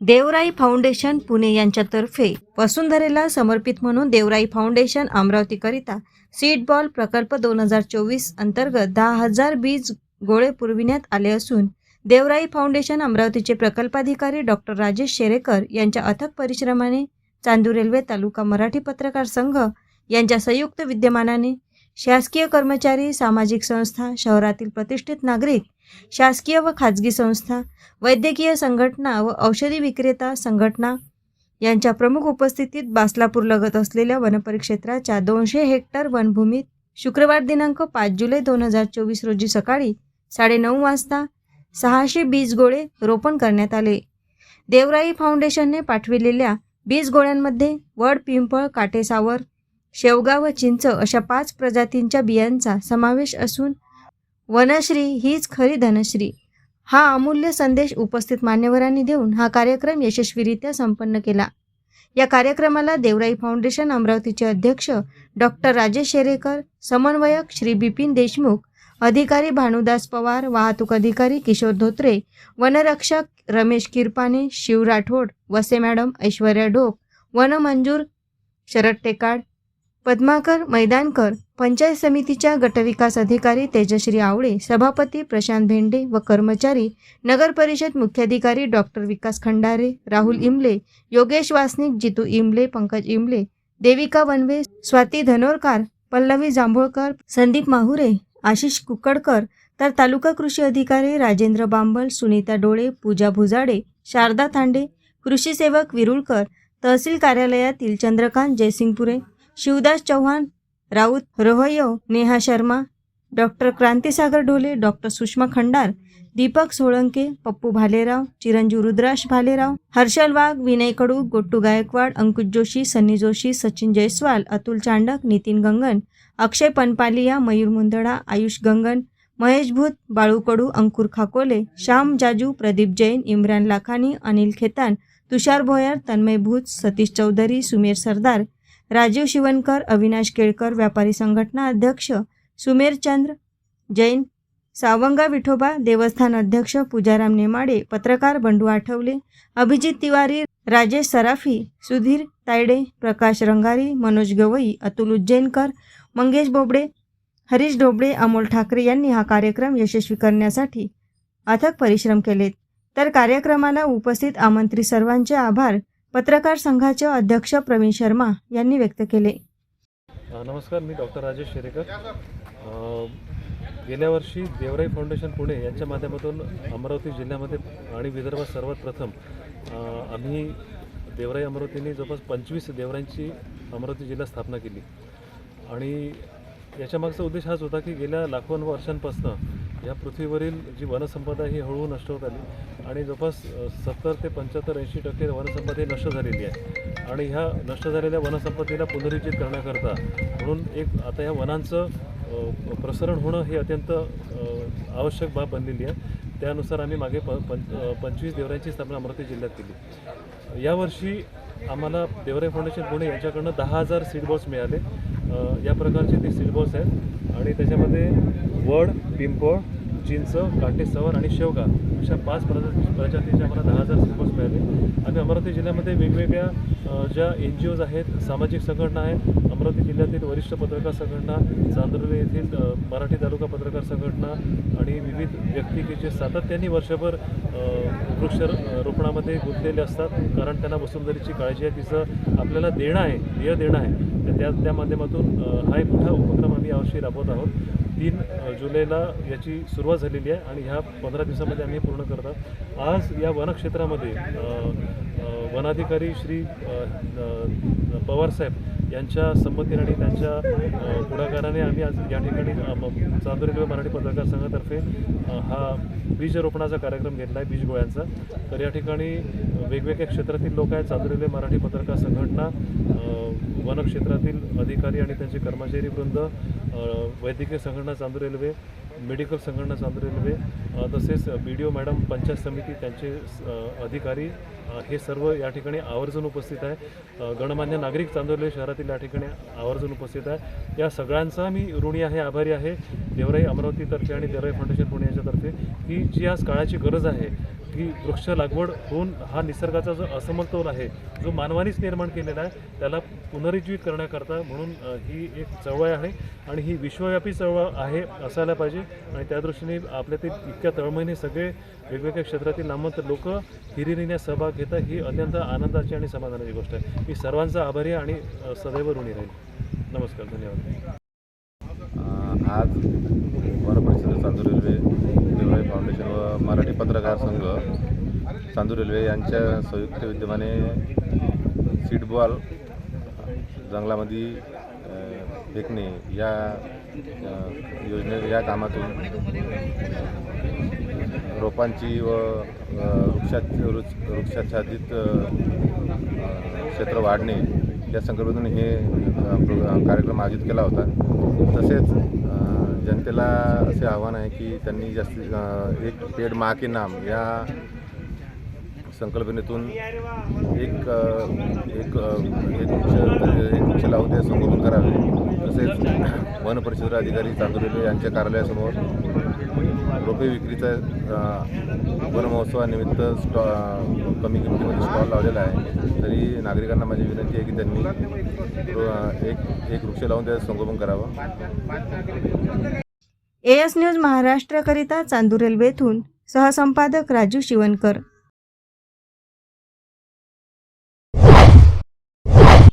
देवराई foundation Pune यांच्यातर्फे वसुंधरेला समर्पित म्हणून देवराई फाउंडेशन अमरावतीकरिता सीटबॉल प्रकल्प दोन हजार चोवीस अंतर्गत दहा हजार बीज गोळे पुरविण्यात आले असून देवराई फाउंडेशन अमरावतीचे प्रकल्पाधिकारी डॉक्टर राजेश शेरेकर यांच्या अथक परिश्रमाने चांदूर रेल्वे तालुका मराठी पत्रकार संघ यांच्या संयुक्त विद्यमानाने शासकीय कर्मचारी सामाजिक संस्था शहरातील प्रतिष्ठित नागरिक शासकीय व खाजगी संस्था वैद्यकीय संघटना व औषधी विक्रेता संघटना यांच्या प्रमुख उपस्थितीत बासलापूर लगत असलेल्या वनपरिक्षेत्राच्या दोनशे हेक्टर वनभूमीत शुक्रवार दिनांक पाच जुलै दोन हजार चोवीस रोजी सकाळी साडेनऊ वाजता सहाशे बीज गोळे रोपण करण्यात आले. देवराई फाउंडेशनने पाठविलेल्या बीज गोळ्यांमध्ये वड पिंपळ काटेसावर शेवगा व चिंच अशा पाच प्रजातींच्या बियांचा समावेश असून वनश्री हीच खरी धनश्री. हा अमूल्य संदेश उपस्थित मान्यवरांनी देऊन हा कार्यक्रम यशस्वीरित्या संपन्न केला. या कार्यक्रमाला देवराई फाउंडेशन अमरावतीचे अध्यक्ष डॉक्टर राजेश शेरेकर समन्वयक श्री बिपिन देशमुख अधिकारी भानुदास पवार वाहतूक अधिकारी किशोर धोत्रे वनरक्षक रमेश किरपाने शिव राठोड वसे मॅडम ऐश्वर्या ढोक वनमंजूर शरद टेकाड पद्माकर मैदानकर पंचायत समितीच्या गटविकास अधिकारी तेजश्री आवळे सभापती प्रशांत भेंडे व कर्मचारी नगर परिषद मुख्याधिकारी डॉक्टर विकास खंडारे राहुल इमले योगेश वासनिक जितू इमले पंकज इमले देविका वनवे स्वाती धनोरकार पल्लवी जांभोळकर संदीप माहुरे आशिष कुकडकर तर तालुका कृषी अधिकारी राजेंद्र बांबल सुनीता डोळे पूजा भुजाडे शारदा तांडे कृषी सेवक विरुळकर तहसील कार्यालयातील चंद्रकांत जयसिंगपुरे शिवदास चव्हाण राऊत रोहयो नेहा शर्मा डॉक्टर क्रांतीसागर ढोले डॉक्टर सुषमा खंडार दीपक सोळंके पप्पू भालेराव चिरंजीव रुद्राश भालेराव हर्षल वाघ विनय कडू गोट्टू गायकवाड अंकुश जोशी सन्नी जोशी सचिन जयस्वाल अतुल चांडक नितीन गंगन अक्षय पनपालिया मयूर मुंदडा आयुष गंगन महेश भूत बाळू कडू अंकुर खाकोले श्याम जाजू प्रदीप जैन इम्रान लाखानी अनिल खेतान तुषार भोयर तन्मय भूत सतीश चौधरी सुमेर सरदार राजीव शिवणकर अविनाश केळकर व्यापारी संघटना अध्यक्ष सुमेर चंद्र जैन सावंगा विठोबा देवस्थान अध्यक्ष पूजाराम नेमाडे पत्रकार बंडू आठवले अभिजित तिवारी राजेश सराफी सुधीर तायडे प्रकाश रंगारी मनोज गवई अतुल उज्जैनकर मंगेश बोबडे हरीश ढोबळे अमोल ठाकरे यांनी हा कार्यक्रम यशस्वी करण्यासाठी अथक परिश्रम केलेत. तर कार्यक्रमाला उपस्थित आमंत्रित सर्वांचे आभार. पत्रकार संघाचे अध्यक्ष प्रवीण शर्मा यांनी व्यक्त केले. नमस्कार मी डॉक्टर राजेश शेरेकर. गेल्या वर्षी देवराई फाउंडेशन पुणे यांच्या माध्यमातून अमरावती जिल्ह्यामध्ये आणि विदर्भात सर्वात प्रथम आम्ही देवराई अमरावतीने जवळपास पंचवीस देवरांची अमरावती जिल्हा स्थापना केली. आणि याच्या मागचा उद्देश हाच होता की गेल्या लाखोन वर्षांपासून या पृथ्वीवरील जी वनसंपदा ही हळूहळू नष्ट होत आली आणि जवळपास सत्तर ते पंच्याहत्तर ऐंशी टक्के वनसंपदा ही नष्ट झालेली आहे. आणि ह्या नष्ट झालेल्या वनसंपत्तीला पुनरुज्जीत करण्याकरता म्हणून एक आता या वनांचं प्रसरण होणं हे अत्यंत आवश्यक बाब बनलेली आहे. त्यानुसार आम्ही मागे प पं पंचवीस देवऱ्यांची स्थापना अमरावती जिल्ह्यात केली. यावर्षी आम्हाला देवरे फाउंडेशन पुणे यांच्याकडनं दहा हजार सीड बॉल्स मिळाले. या प्रकारचे ते सीड बॉल्स आहेत. आणि त्याच्यामध्ये वड पिंपळ चिंच काटेसवर आणि शेवगा अशा पाच प्रजा प्रजातीचे आम्हाला दहा हजार सीड मिळाले. आणि अमरावती जिल्ह्यामध्ये वेगवेगळ्या ज्या एन जी ओज आहेत सामाजिक संघटना आहेत अमरावती जिल्ह्यातील वरिष्ठ पत्रकार संघटना चांदुर्ली येथील मराठी तालुका पत्रकार संघटना आणि विविध व्यक्ती की जे सातत्याने वर्षभर वृक्ष रोपणामध्ये गुंतलेले असतात. कारण त्यांना वसुंधरीची काळजी आहे. तिचं आपल्याला देणं आहे ध्येय देणं आहे. तर त्या त्या माध्यमातून हा एक मोठा उपक्रम आम्ही यावर्षी राबवत आहोत. तीन जुलैला याची सुरुवात झालेली आहे आणि ह्या पंधरा दिवसामध्ये आम्ही पूर्ण करतात आज या वनक्षेत्रामध्ये वनाधिकारी श्री पवारसाहेब यांच्या संमतीने आणि त्यांच्या पुढाकाराने आम्ही आज या ठिकाणी अ, चांदोरी मराठी पत्रकार संघातर्फे हा बीज रोपणाचा कार्यक्रम घेतला आहे बीज गोळ्यांचा तर या ठिकाणी वेगवेगळ्या क्षेत्रातील लोक आहेत. चांदोरी मराठी पत्रकार संघटना वन क्षेत्रातील अधिकारी आणि त्यांचे कर्मचारी वृंद वैद्यकीय संघटना चांदूर रेल्वे मेडिकल संघटना चांदूर रेल्वे तसेच B D O madam panchayat samiti त्यांचे अधिकारी हे सर्व या ठिकाणी आवर्जून उपस्थित आहे. गणमान्य नागरिक चांदोर्ली शहरातील या ठिकाणी आवर्जून उपस्थित आहे. या सगळ्यांचा मी ऋणी आहे आभारी आहे. देवराई अमरावतीतर्फे आणि देवराई फाउंडेशन पुणे यांच्यातर्फे की जी आज काळाची गरज आहे ही वृक्ष लागवड होऊन हा निसर्गाचा जो असमतोल आहे जो मानवानीच निर्माण केलेला आहे त्याला पुनरुज्जीवित करण्याकरता म्हणून ही एक चळवळ आहे. आणि ही विश्वव्यापी चळवळ आहे असायला पाहिजे. आणि त्या दृष्टीने आपल्या ते इतक्या तळमळीने सगळे वेगवेगळ्या क्षेत्रातील नामवंत लोक हिरिरीने सहभाग घेतात. ही अत्यंत आनंदाची आणि समाधानाची गोष्ट आहे. मी सर्वांचा आभारी आणि सदैव ऋणी राहील. नमस्कार धन्यवाद. आज वनपरिषद चांदूर रेल्वे रेल्वे फाउंडेशन व मराठी पत्रकार संघ चांदूर रेल्वे यांच्या संयुक्त विद्यमाने सीटबॉल जंगलामध्ये फेकणे या योजने या कामातून रोपांची व अ, वृक्षा वृक्ष वृक्षाच्छादित क्षेत्र वाढणे या संकल्पनेतून हे कार्यक्रम आयोजित केला होता. तसेच जनतेला असे आव्हान आहे की त्यांनी जास्तीत एक पेड मा के नाम या संकल्पनेतून एक एक एक वृक्ष एक वृक्ष लावून ते संगोपन करावे. तसेच वन परिषद अधिकारी चांदूर यांच्या कार्यालयासमोर रोपे विक्रीचा वनमहोत्सवानिमित्त स्टॉ कमी किमतीमध्ये स्टॉल लावलेला आहे. तरी नागरिकांना माझी विनंती आहे की त्यांनी एक एक वृक्ष लावून त्याचं संगोपन करावं. एस न्यूज महाराष्ट्रकरिता चांदूर रेल्वेतून सहसंपादक राजू शिवनकर